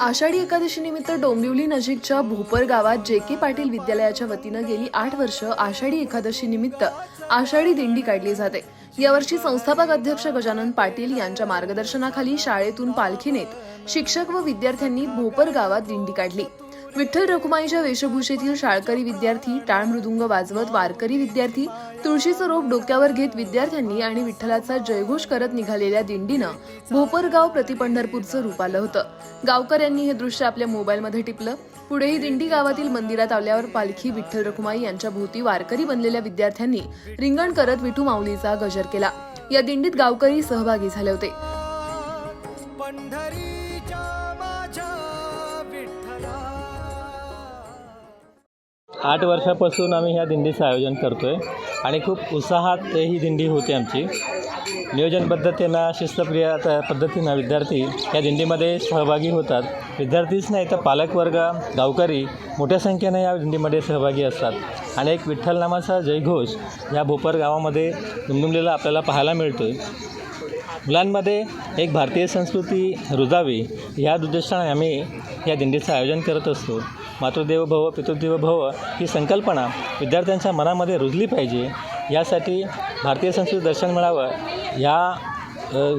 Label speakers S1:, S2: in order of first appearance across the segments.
S1: आषाढी एकादशीनिमित्त डोंबिवली नजीकच्या भोपर गावात जे के पाटील विद्यालयाच्या वतीनं गेली आठ वर्ष आषाढी एकादशी निमित्त आषाढी दिंडी काढली जाते. यावर्षी संस्थापक अध्यक्ष गजानन पाटील यांच्या मार्गदर्शनाखाली शाळेतून पालखी नेत शिक्षक व विद्यार्थ्यांनी भोपर गावात दिंडी काढली. विठ्ठल रखुमाईच्या वेशभूषेतील शाळकरी विद्यार्थी टाळ मृदुंग वाजवत वारकरी विद्यार्थी तुळशीचं रोप डोक्यावर घेत विद्यार्थ्यांनी आणि विठ्ठलाचा जयघोष करत निघालेल्या दिंडीनं भोपरगाव प्रतिपंढरपूरचं रूप आलं होतं. गावकऱ्यांनी हे दृश्य आपल्या मोबाईलमध्ये टिपलं. पुढे ही दिंडी गावातील मंदिरात आल्यावर पालखी विठ्ठल रखुमाई यांच्या भोवती वारकरी बनलेल्या विद्यार्थ्यांनी रिंगण करत विठू माऊलीचा गजर केला. या दिंडीत गावकरी सहभागी झाले होते.
S2: आठ वर्षापासून आम्ही ह्या दिंडीचं आयोजन करतो आहे आणि खूप उत्साहात ही दिंडी होते आमची. नियोजनबद्धतेनं शिस्तप्रिय पद्धतीनं विद्यार्थी या दिंडीमध्ये सहभागी होतात. विद्यार्थीच नाही तर पालकवर्ग गावकरी मोठ्या संख्येनं या दिंडीमध्ये सहभागी असतात. आणि एक विठ्ठल नामाचा जयघोष या भोपर गावामध्ये दुमदुमलेला आपल्याला पाहायला मिळतो आहे मुलांमध्ये एक भारतीय संस्कृती रुजावी ह्या उद्देशाने आम्ही या दिंडीचं आयोजन करत असतो. मातृदेव भव पितृदेव भव ही संकल्पना विद्यार्थ्यांच्या मनामध्ये रुजली पाहिजे. यासाठी भारतीय संस्कृती दर्शन मिळावं या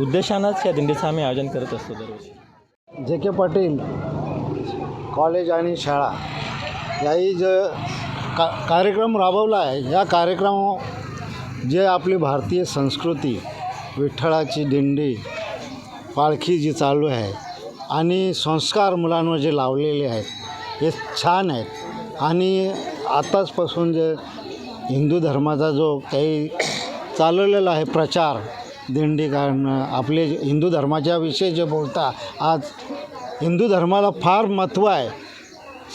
S2: उद्देशानंच या दिंडीचं आम्ही आयोजन करत असतो दरवर्षी.
S3: जे के पाटील कॉलेज आणि शाळा याही जे का कार्यक्रम राबवला आहे या कार्यक्रम जे आपली भारतीय संस्कृती विठ्ठलाची दिंडी पालखी जी चालू आहे आणि संस्कार मुलांवर जे लावलेले आहेत हे छान आहेत. आणि आताचपासून जे हिंदू धर्माचा जो काही चालवलेला आहे प्रचार दिंडी काढणं आपले जे हिंदू धर्माच्या विषयी जे बोलता आज हिंदू धर्माला फार महत्त्व आहे.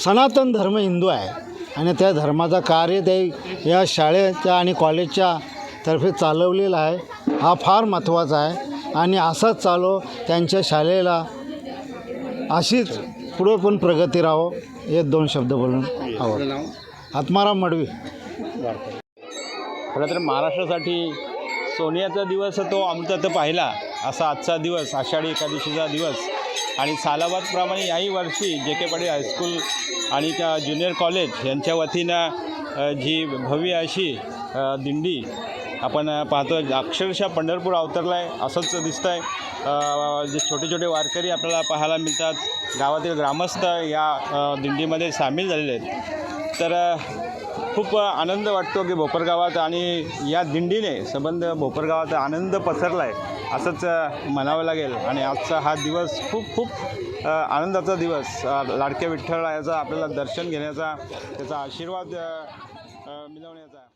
S3: सनातन धर्म हिंदू आहे. आणि त्या धर्माचा कार्य ते या शाळेच्या आणि कॉलेजच्या तर्फे चालवलेला आहे. हा फार महत्त्वाचा आहे. आणि असाच चालव त्यांच्या शाळेला अशीच पुढे पण प्रगती राहो हे दोन शब्द बोलून हवं आत्माराम मडवी.
S4: खरं तर महाराष्ट्रासाठी सोन्याचा दिवस तो अमृतात पाहिला असा आजचा दिवस आषाढी एकादशीचा दिवस. आणि सालाबादप्रमाणे याही वर्षी जे के पाटील हायस्कूल आणि त्या ज्युनियर कॉलेज यांच्या वतीनं जी भव्य अशी दिंडी आपण पाहतो अक्षरशः पंढरपूर अवतरला आहे असंच दिसतं आहे जे छोटे छोटे वारकरी आपल्याला पाहायला मिळतात. गावातील ग्रामस्थ या दिंडीमध्ये सामील झालेले आहेत. तर खूप आनंद वाटतो की भोपरगावात आणि या दिंडीने संबंध भोपरगावात आनंद पसरला आहे असंच म्हणावं लागेल. आणि आजचा हा दिवस खूप खूप आनंदाचा दिवस लाडक्या विठ्ठल याचा आपल्याला दर्शन घेण्याचा त्याचा आशीर्वाद मिळवण्याचा.